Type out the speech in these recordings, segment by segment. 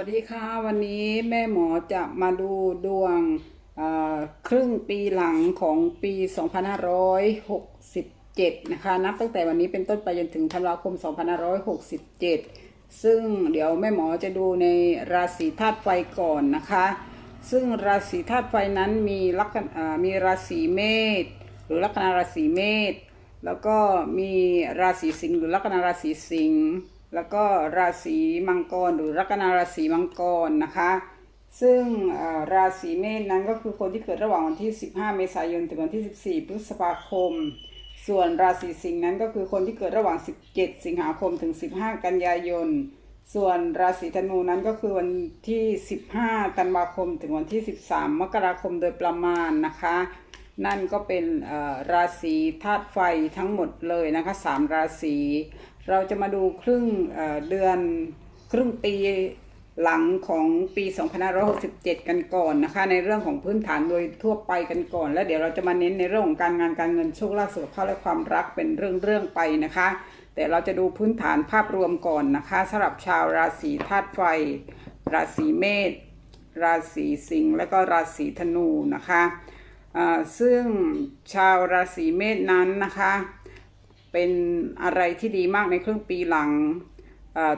วัสดีค่ะ วันนี้แม่หมอจะมาดูดวงครึ่งปีหลังของปี 2567 นะคะ นับตั้งแต่วันนี้เป็นต้นไปจนถึงธันวาคม 2567 ซึ่งเดี๋ยวแม่หมอจะดูในราศีธาตุไฟก่อนนะคะ ซึ่งราศีธาตุไฟนั้นมีลัคนามีราศีเมษหรือลัคนาราศีเมษแล้วก็มีราศีสิงห์หรือลัคนาราศีสิงห์ แล้วก็ราศีมังกรหรือลัคนาราศีมังกรนะคะ ซึ่งราศีเมษนั้นก็คือคนที่เกิดระหว่างวันที่ 15 เมษายนถึงวันที่ 14 พฤษภาคม ส่วนราศีสิงห์นั้นก็คือคนที่เกิดระหว่าง 17 สิงหาคมถึง 15 กันยายน ส่วนราศีธนูนั้นก็คือวันที่ 15 ธันวาคมถึงวันที่ 13 มกราคมโดยประมาณนะคะ นั่นก็เป็นราศีธาตุไฟทั้งหมดเลยนะคะสามราศี เราจะมาดูครึ่งเดือนครึ่งปีหลังของปี 2567 กันก่อนนะคะ ในเรื่องของพื้นฐานโดยทั่วไปกันก่อน แล้วเดี๋ยวเราจะมาเน้นในเรื่องของการงานการเงินโชคลาภสุขภาพและความรักเป็นเรื่องๆไปนะคะ แต่เราจะดูพื้นฐานภาพรวมก่อนนะคะสำหรับชาวราศีธาตุไฟ ราศีเมษราศีสิงห์และก็ราศีธนูนะคะซึ่งชาวราศีเมษนั้นนะคะ เป็นอะไรที่ดีมากในครึ่งปีหลัง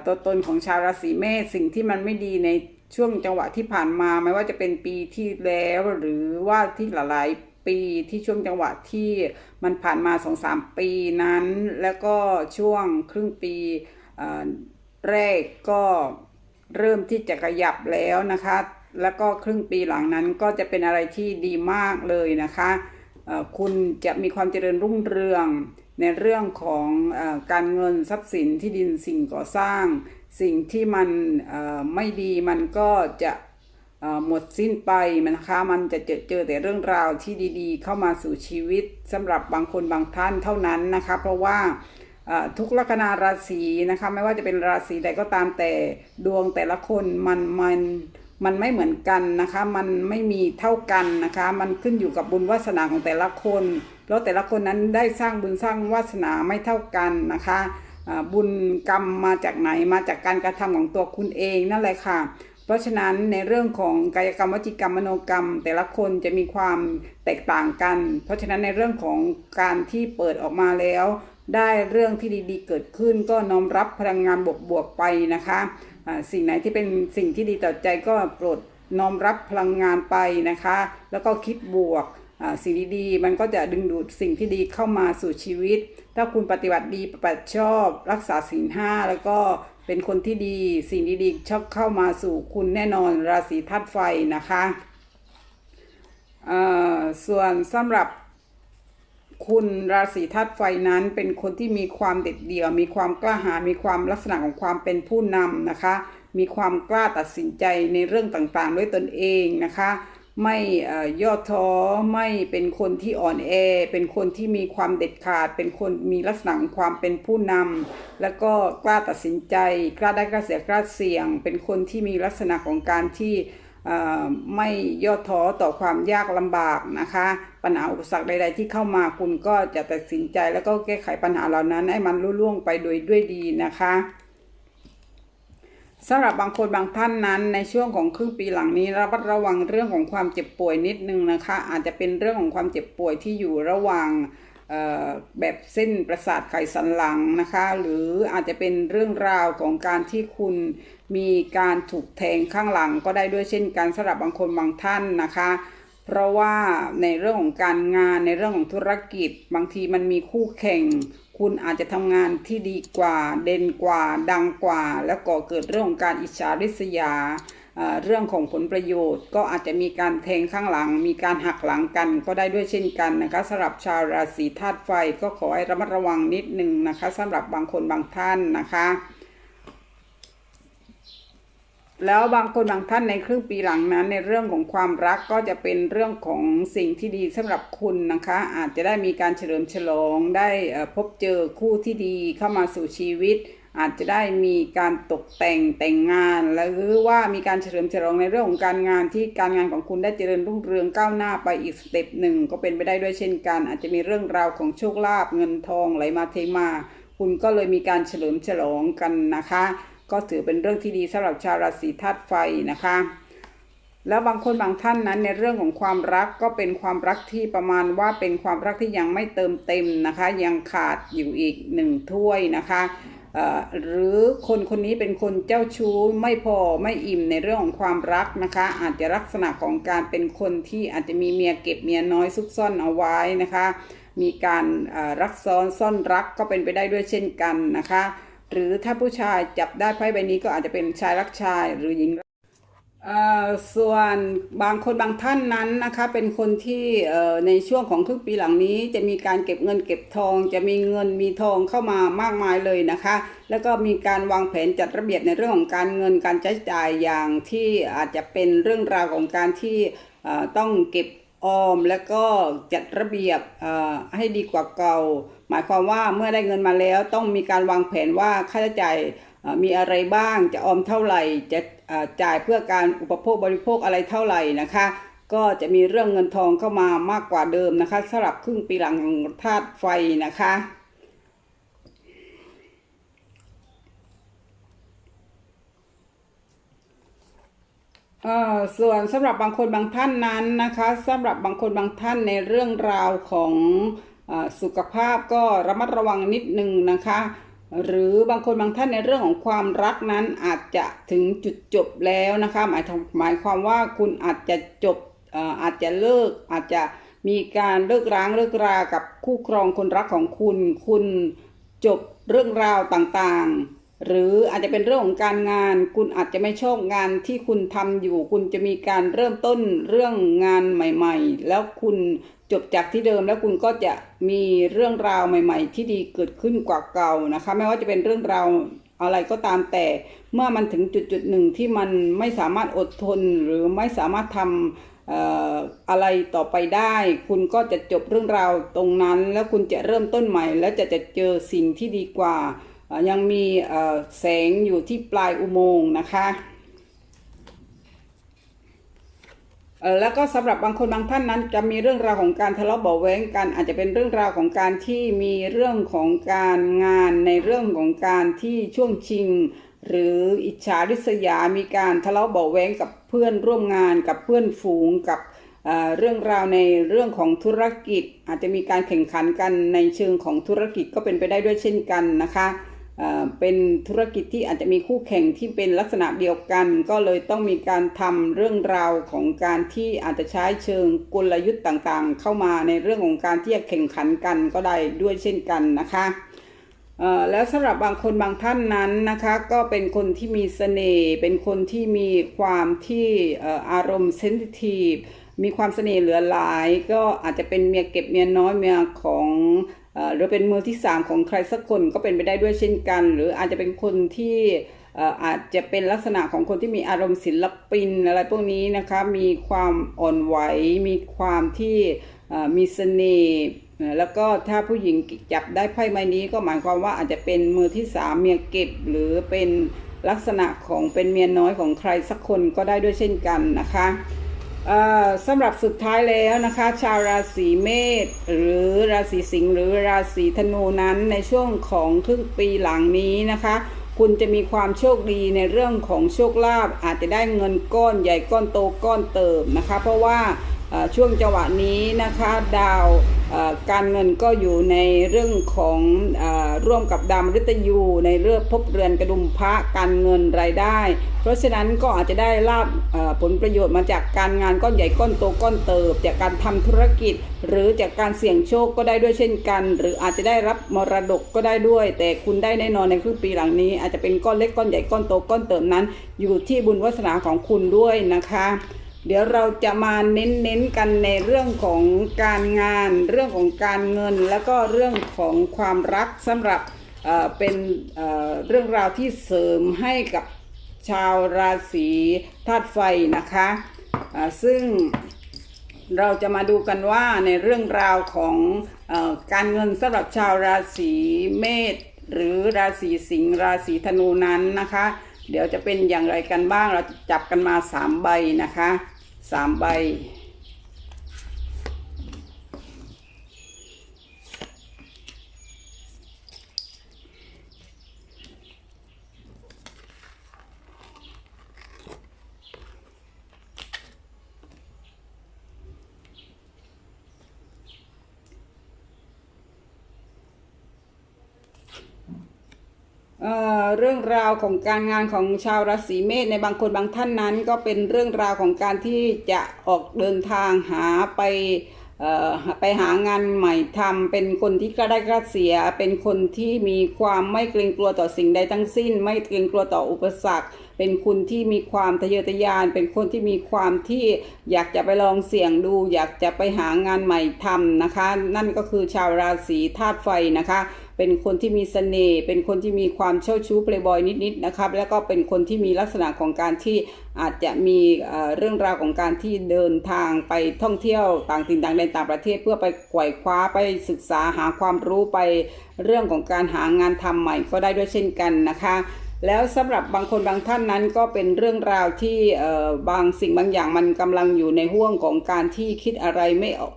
ตัวตนของชาวราศีเมษสิ่งที่มันไม่ดีในช่วงจังหวะที่ผ่านมาไม่ว่าจะเป็นปีที่แล้วหรือว่าที่หลายๆปีที่ช่วงจังหวะที่มันผ่านมาสองสามปีนั้น แล้วก็ช่วงครึ่งปีแรกก็เริ่มที่จะขยับแล้วนะคะ แล้วก็ครึ่งปีหลังนั้นก็จะเป็นอะไรที่ดีมากเลยนะคะคุณจะมีความเจริญรุ่งเรือง ในเรื่องของอการเงินทรัพย์สินที่ดินสิ่งก่อสร้าง สิ่งที่มันไม่ดีมันก็จะหมดสิ้นไปมันนะคะมันจะเจอเจอแต่เรื่องราวที่ดีๆ เข้ามาสู่ชีวิตสำหรับบางคนบางท่านเท่านั้นนะคะ เพราะว่าทุกลัคนาราศีนะคะไม่ว่าจะเป็นราศีใดก็ตามแต่ดวงแต่ละคนมันมันมันไม่เหมือนกันนะคะ มันไม่มีเท่ากันนะคะ มันขึ้นอยู่กับบุญวาสนาของแต่ละคน แล้วแต่ละคนนั้นได้สร้างบุญสร้างวาสนาไม่เท่ากันนะคะบุญกรรมมาจากไหนมาจากการกระทำของตัวคุณเองนั่นแหละค่ะ เพราะฉะนั้นในเรื่องของกายกรรมวจิกรรมมโนกรรม แต่ละคนจะมีความแตกต่างกัน เพราะฉะนั้นในเรื่องของการที่เปิดออกมาแล้ว ได้เรื่องที่ดีๆ เกิดขึ้น ก็น้อมรับพลังงานบวกๆไปนะคะสิ่งไหนที่เป็นสิ่งที่ดีต่อใจก็โปรดน้อมรับพลังงานไปนะคะ แล้วก็คิดบวก สิ่งดีๆมันก็จะดึงดูดสิ่งที่ดีเข้ามาสู่ชีวิต ถ้าคุณปฏิบัติดีปฏิบัติชอบ รักษาศีลห้าแล้วก็เป็นคนที่ดี สิ่งดีๆชอบเข้ามาสู่คุณแน่นอนราศีธาตุไฟนะคะส่วนสำหรับคุณราศีธาตุไฟนั้นเป็นคนที่มีความเด็ดเดี่ยว มีความกล้าหาญมีความลักษณะของความเป็นผู้นำนะคะ มีความกล้าตัดสินใจในเรื่องต่างๆ ด้วยตนเองนะคะ ไม่เอ่อย่อท้อไม่เป็นคนที่อ่อนแอ เป็นคนที่มีความเด็ดขาด เป็นคนมีลักษณะของความเป็นผู้นำแล้วก็กล้าตัดสินใจ กล้าได้กล้าเสียกล้าเสี่ยง เป็นคนที่มีลักษณะของการที่ไม่ย่อท้อต่อความยากลำบากนะคะ ปัญหาอุปสรรคใด ๆ ที่เข้ามาคุณก็จะตัดสินใจ แล้วก็แก้ไขปัญหาเหล่านั้นให้มันรุ่ล่วงไปโดยด้วยดีนะคะ สำหรับบางคนบางท่านนั้นในช่วงของครึ่งปีหลังนี้ระมัดระวังเรื่องของความเจ็บป่วยนิดนึงนะคะ อาจจะเป็นเรื่องของความเจ็บป่วยที่อยู่ระหว่างแบบเส้นประสาทไขสันหลังนะคะ หรืออาจจะเป็นเรื่องราวของการที่คุณมีการถูกแทงข้างหลังก็ได้ด้วยเช่นกันสำหรับบางคนบางท่านนะคะ เพราะว่าในเรื่องของการงานในเรื่องของธุรกิจ บางทีมันมีคู่แข่ง คุณอาจจะทำงานที่ดีกว่า เด่นกว่า ดังกว่า แล้วก็เกิดเรื่องของการอิจฉาริษยาเอ่อเรื่องของผลประโยชน์ ก็อาจจะมีการแทงข้างหลัง มีการหักหลังกันก็ได้ด้วยเช่นกันนะคะสำหรับชาวราศีธาตุไฟก็ขอให้ระมัดระวังนิดนึงนะคะสำหรับบางคนบางท่านนะคะ แล้วบางคนบางท่านในครึ่งปีหลังนั้น ในเรื่องของความรักก็จะเป็นเรื่องของสิ่งที่ดีสำหรับคุณนะคะ อาจจะได้มีการเฉลิมฉลองได้พบเจอคู่ที่ดีเข้ามาสู่ชีวิต อาจจะได้มีการตกแต่งแต่งงาน หรือว่ามีการเฉลิมฉลองในเรื่องของการงานที่การงานของคุณได้เจริญรุ่งเรืองก้าวหน้าไปอีกสเต็ปหนึ่งก็เป็นไปได้ด้วยเช่นกัน อาจจะมีเรื่องราวของโชคลาภเงินทองไหลมาเทมา คุณก็เลยมีการเฉลิมฉลองกันนะคะ ก็ถือเป็นเรื่องที่ดีสำหรับชาวราศีธาตุไฟนะคะ แล้วบางคนบางท่านนั้นในเรื่องของความรักก็เป็นความรักที่ประมาณว่าเป็นความรักที่ยังไม่เติมเต็มนะคะ ยังขาดอยู่อีกหนึ่งถ้วยนะคะหรือคนคนนี้เป็นคนเจ้าชู้ไม่พอไม่อิ่มในเรื่องของความรักนะคะ อาจจะลักษณะของการเป็นคนที่อาจจะมีเมียเก็บเมียน้อยซุกซ่อนเอาไว้นะคะ มีการรักซ้อนซ่อนรักก็เป็นไปได้ด้วยเช่นกันนะคะ หรือถ้าผู้ชายจับได้ไพ่ใบนี้ก็อาจจะเป็นชายรักชายหรือหญิงส่วนบางคนบางท่านนั้นนะคะเป็นคนที่ในช่วงของครึ่งปีหลังนี้ จะมีการเก็บเงินเก็บทอง จะมีเงินมีทองเข้ามามากมายเลยนะคะ แล้วก็มีการวางแผนจัดระเบียบในเรื่องของการเงินการใช้จ่ายอย่างที่อาจจะเป็นเรื่องราวของการที่ต้องเก็บ ออมแล้วก็จัดระเบียบให้ดีกว่าเก่า หมายความว่าเมื่อได้เงินมาแล้วต้องมีการวางแผนว่าค่าใช้จ่ายมีอะไรบ้างจะออมเท่าไหร่จะจ่ายเพื่อการอุปโภคบริโภคอะไรเท่าไหร่นะคะ ก็จะมีเรื่องเงินทองเข้ามามากกว่าเดิมนะคะสำหรับครึ่งปีหลังธาตุไฟนะคะ เอ่อ ส่วนสำหรับบางคนบางท่านนั้นนะคะสำหรับบางคนบางท่านในเรื่องราวของอสุขภาพก็ระมัดระวังนิดนึงนะคะ หรือบางคนบางท่านในเรื่องของความรักนั้นอาจจะถึงจุดจบแล้วนะคะหมายหมายความว่าคุณอาจจะจบเอ่ออาจจะเลิกอาจจะมีการเลิกร้างเลิกรากับคู่ครองคนรักของคุณ คุณจบเรื่องราวต่างๆ หรืออาจจะเป็นเรื่องของการงาน คุณอาจจะไม่ชอบงานที่คุณทำอยู่ คุณจะมีการเริ่มต้นเรื่องงานใหม่ ๆ แล้วคุณจบจากที่เดิมแล้วคุณก็จะมีเรื่องราวใหม่ ๆ ที่ดีเกิดขึ้นกว่าเก่านะคะ ไม่ว่าจะเป็นเรื่องราวอะไรก็ตามแต่เมื่อมันถึงจุดจุดๆหนึ่งที่มันไม่สามารถอดทนหรือไม่สามารถทำอะไรต่อไปได้ คุณก็จะจบเรื่องราวตรงนั้น แล้วคุณจะเริ่มต้นใหม่ แล้วจะจะเจอสิ่งที่ดีกว่า ยังมีแสงอยู่ที่ปลายอุโมงค์นะคะแล้วก็สำหรับบางคนบางท่านนั้นจะมีเรื่องราวของการทะเลาะเบาแว้งกัน อาจจะเป็นเรื่องราวของการที่มีเรื่องของการงานในเรื่องของการที่ช่วงชิง หรืออิจฉาริษยา มีการทะเลาะเบาแว้งกับเพื่อนร่วมงาน กับเพื่อนฝูงกับเรื่องราวในเรื่องของธุรกิจ อาจจะมีการแข่งขันกันในเชิงของธุรกิจก็เป็นไปได้ด้วยเช่นกันนะคะ เป็นธุรกิจที่อาจจะมีคู่แข่งที่เป็นลักษณะเดียวกัน ก็เลยต้องมีการทำเรื่องราวของการที่อาจจะใช้เชิงกลยุทธ์ต่างๆ เข้ามาในเรื่องของการที่จะแข่งขันกันก็ได้ด้วยเช่นกันนะคะแล้วสำหรับบางคนบางท่านนั้นนะคะก็เป็นคนที่มีเสน่ห์เป็นคนที่มีความที่อารมณ์เซนซิทีฟมีความเสน่ห์เหลือหลาย ก็อาจจะเป็นเมียเก็บเมียน้อยเมียของ หรือเป็นมือที่สามของใครสักคนก็เป็นไปได้ด้วยเช่นกัน หรืออาจจะเป็นคนที่อาจจะเป็นลักษณะของคนที่มีอารมณ์ศิลปินอะไรพวกนี้นะคะ มีความอ่อนไหว มีความที่มีเสน่ห์แล้วก็ถ้าผู้หญิงจับได้ไพ่ใบนี้ก็หมายความว่าอาจจะเป็นมือที่สามเมียเก็บ หรือเป็นลักษณะของเป็นเมียน้อยของใครสักคนก็ได้ด้วยเช่นกันนะคะ สำหรับสุดท้ายแล้วนะคะ ชาวราศีเมษหรือราศีสิงห์หรือราศีธนูนั้นในช่วงของครึ่งปีหลังนี้นะคะ คุณจะมีความโชคดีในเรื่องของโชคลาภอาจจะได้เงินก้อนใหญ่ก้อนโตก้อนเติมนะคะ เพราะว่า ช่วงจังหวะนี้นะคะดาวการเงินก็อยู่ในเรื่องของอร่วมกับดาวมฤตยูในเรื่องภพเรือนกระดุมพระการเงินรายได้ เพราะฉะนั้นก็อาจจะได้ลาบผลประโยชน์มาจากการงานก้อนใหญ่ก้อนโตก้อนเติบ จากการทำธุรกิจ หรือจากการเสี่ยงโชคก็ได้ด้วยเช่นกัน หรืออาจจะได้รับมรดกก็ได้ด้วย แต่คุณได้แน่นอนในครึ่งปีหลังนี้ อาจจะเป็นก้อนเล็กก้อนใหญ่ก้อนโตก้อนเติมนั้น อยู่ที่บุญวาสนาของคุณด้วยนะคะ เดี๋ยวเราจะมาเน้นๆกันในเรื่องของการงาน เรื่องของการเงิน แล้วก็เรื่องของความรักสำหรับเป็นเรื่องราวที่เสริมให้กับชาวราศีธาตุไฟนะคะซึ่งเราจะมาดูกันว่าในเรื่องราวของอการเงินสำหรับชาวราศีเมษหรือราศีสิงห์ราศีธนูนั้นนะคะ เดี๋ยวจะเป็นอย่างไรกันบ้างเราจะจับกันมาสามใบนะคะสามใบ เรื่องราวของการงานของชาวราศีเมษในบางคนบางท่านนั้น ก็เป็นเรื่องราวของการที่จะออกเดินทางหาไปไปหางานใหม่ทำเป็นคนที่กล้าได้กล้าเสีย เป็นคนที่มีความไม่เกรงกลัวต่อสิ่งใดทั้งสิ้น ไม่เกรงกลัวต่ออุปสรรค เป็นคนที่มีความทะเยอทะยาน เป็นคนที่มีความที่อยากจะไปลองเสี่ยงดู อยากจะไปหางานใหม่ทำนะคะ นั่นก็คือชาวราศีธาตุไฟนะคะ เป็นคนที่มีเสน่ห์ เป็นคนที่มีความเช่าชู้เปลย์บอยนิดๆนะครับ แล้วก็เป็นคนที่มีลักษณะของการที่อาจจะมีเรื่องราวของการที่เดินทางไปท่องเที่ยวต่างถิ่นต่างแดนต่างประเทศ เพื่อไปไขว่คว้าไปศึกษาหาความรู้ไปเรื่องของการหางานทำใหม่ก็ได้ด้วยเช่นกันนะคะ แล้วสำหรับบางคนบางท่านนั้นก็เป็นเรื่องราวที่บางสิ่งบางอย่างมันกำลังอยู่ในห่วงของการที่คิดอะไรไม่ออก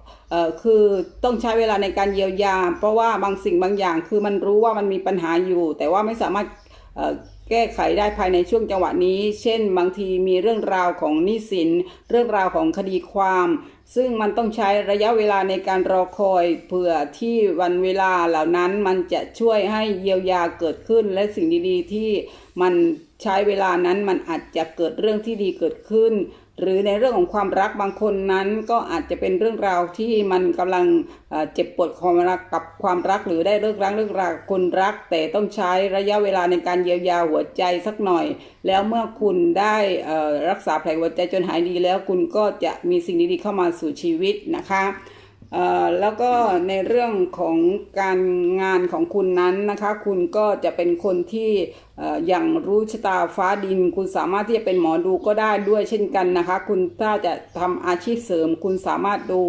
คือต้องใช้เวลาในการเยียวยา เพราะว่าบางสิ่งบางอย่างคือมันรู้ว่ามันมีปัญหาอยู่ แต่ว่าไม่สามารถ แก้ไขได้ภายในช่วงจังหวะนี้ เช่น บางทีมีเรื่องราวของหนี้สิน เรื่องราวของคดีความ ซึ่งมันต้องใช้ระยะเวลาในการรอคอยเผื่อที่วันเวลาเหล่านั้นมันจะช่วยให้เยียวยาเกิดขึ้น และสิ่งดีๆที่มันใช้เวลานั้นมันอาจจะเกิดเรื่องที่ดีเกิดขึ้น หรือในเรื่องของความรักบางคนนั้นก็อาจจะเป็นเรื่องราวที่มันกำลังเจ็บปวดความรักกับความรักหรือได้เลิกรักเลิกรากับคนรัก แต่ต้องใช้ระยะเวลาในการเยียวยาหัวใจสักหน่อย แล้วเมื่อคุณได้รักษาแผลหัวใจจนหายดีแล้วคุณก็จะมีสิ่งดีๆเข้ามาสู่ชีวิตนะคะ แล้วก็ในเรื่องของการงานของคุณนั้นนะคะ คุณก็จะเป็นคนที่อย่างรู้ชะตาฟ้าดิน คุณสามารถที่จะเป็นหมอดูก็ได้ด้วยเช่นกันนะคะ คุณถ้าจะทำอาชีพเสริม คุณสามารถดู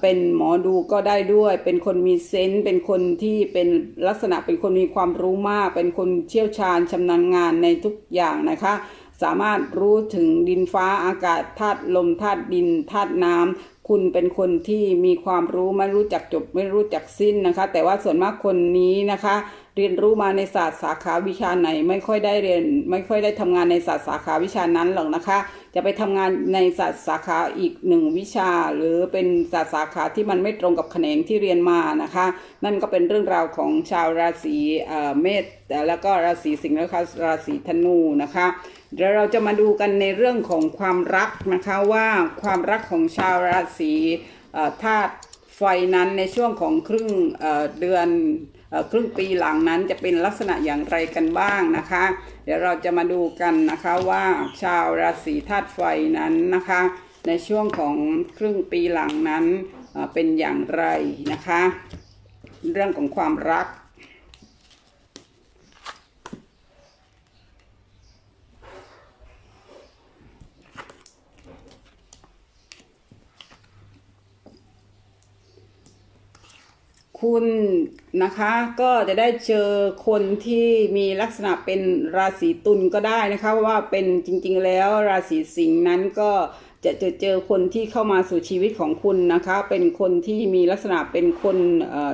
เป็นหมอดูก็ได้ด้วย เป็นคนมีเซนส์เป็นคนที่เป็นลักษณะเป็นคนมีความรู้มาก เป็นคนเชี่ยวชาญชำนาญงานในทุกอย่างนะคะสามารถรู้ถึงดินฟ้าอากาศธาตุลมธาตุดินธาตุน้ำ คุณเป็นคนที่มีความรู้ไม่รู้จักจบไม่รู้จักสิ้นนะคะ แต่ว่าส่วนมากคนนี้นะคะ เรียนรู้มาในศาสตร์สาขาวิชาไหน ไม่ค่อยได้เรียน ไม่ค่อยได้ทำงานในศาสตร์สาขาวิชานั้นหรอกนะคะ จะไปทำงานในศาสตร์สาขาอีกหนึ่งวิชา หรือเป็นศาสตร์สาขาที่มันไม่ตรงกับแขนงที่เรียนมานะคะ นั่นก็เป็นเรื่องราวของชาวราศีเมษแล้วก็ราศีสิงห์และราศีธนูนะคะ เดี๋ยวเราจะมาดูกันในเรื่องของความรักนะคะว่าความรักของชาวราศีธาตุไฟนั้นในช่วงของครึ่งเดือนครึ่งปีหลังนั้นจะเป็นลักษณะอย่างไรกันบ้างนะคะ เดี๋ยวเราจะมาดูกันนะคะว่าชาวราศีธาตุไฟนั้นนะคะ ในช่วงของครึ่งปีหลังนั้นเป็นอย่างไรนะคะ เรื่องของความรัก คุณนะคะก็จะได้เจอคนที่มีลักษณะเป็นราศีตุลก็ได้นะคะว่าเป็นจริงๆแล้วราศีสิงห์นั้นก็จะเจอเจอคนที่เข้ามาสู่ชีวิตของคุณนะคะ เป็นคนที่มีลักษณะเป็นคน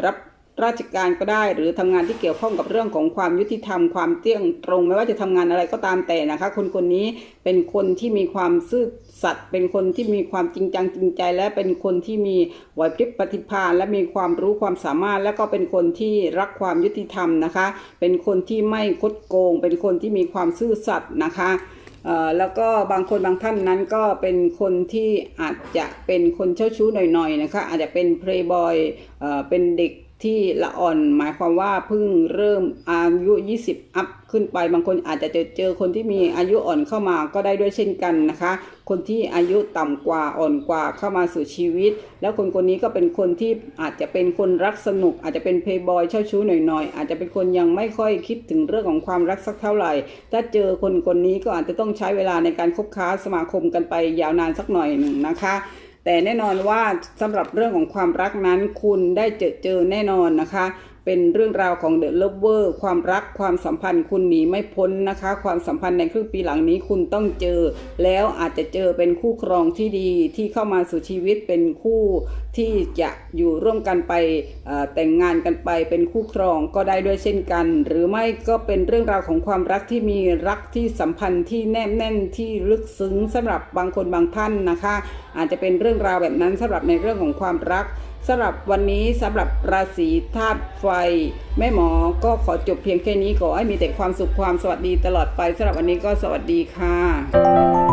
รับ ราชการก็ได้ หรือทำงานที่เกี่ยวข้องกับเรื่องของความยุติธรรมความเที่ยงตรง ไม่ว่าจะทำงานอะไรก็ตามแต่นะคะ คนคนนี้เป็นคนที่มีความซื่อสัตย์เป็นคนที่มีความจริงจังจริงใจ และเป็นคนที่มีไหวพริบปฏิภาณและมีความรู้ความสามารถ และก็เป็นคนที่รักความยุติธรรมนะคะ เป็นคนที่ไม่คดโกง เป็นคนที่มีความซื่อสัตย์นะคะแล้วก็บางคนบางท่านนั้นก็เป็นคนที่อาจจะเป็นคนเจ้าชู้หน่อยๆนะคะอาจจะเป็นเพลย์บอยเป็นเด็ก ที่ละอ่อนหมายความว่าเพิ่งเริ่มอายุ 20 อัพขึ้นไป บางคนอาจจะเจอเจอคนที่มีอายุอ่อนเข้ามาก็ได้ด้วยเช่นกันนะคะ คนที่อายุต่ำกว่าอ่อนกว่าเข้ามาสู่ชีวิต แล้วคนคนนี้ก็เป็นคนที่อาจจะเป็นคนรักสนุก อาจจะเป็นเพย์บอยเช่าชู้หน่อยๆ อาจจะเป็นคนยังไม่ค่อยคิดถึงเรื่องของความรักสักเท่าไหร่ ถ้าเจอคนคนนี้ก็อาจจะต้องใช้เวลาในการคบค้าสมาคมกันไปยาวนานสักหน่อยหนึ่งนะคะ แต่แน่นอนว่าสำหรับเรื่องของความรักนั้นคุณได้เจอเจอแน่นอนนะคะ เป็นเรื่องราวของเดอะ o ลเวอร์ความรักความสัมพันธ์คุณหนีไม่พ้นนะคะ ความสัมพันธ์ในครึ่งปีหลังนี้คุณต้องเจอ แล้วอาจจะเจอเป็นคู่ครองที่ดีที่เข้ามาสู่ชีวิตเป็นคู่ที่จะอยู่ร่วมกันไปแต่งงานกันไปเป็นคู่ครองก็ได้ด้วยเช่นกัน หรือไม่ก็เป็นเรื่องราวของความรักที่มีรักที่สัมพันธ์ที่แนบแน่นที่ลึกซึ้งสำหรับบางคนบางท่านนะคะ อาจจะเป็นเรื่องราวแบบนั้นสำหรับในเรื่องของความรัก สำหรับวันนี้สำหรับราศีธาตุไฟ แม่หมอก็ขอจบเพียงแค่นี้ขอให้มีแต่ความสุขความสวัสดีตลอดไปสำหรับวันนี้ก็สวัสดีค่ะ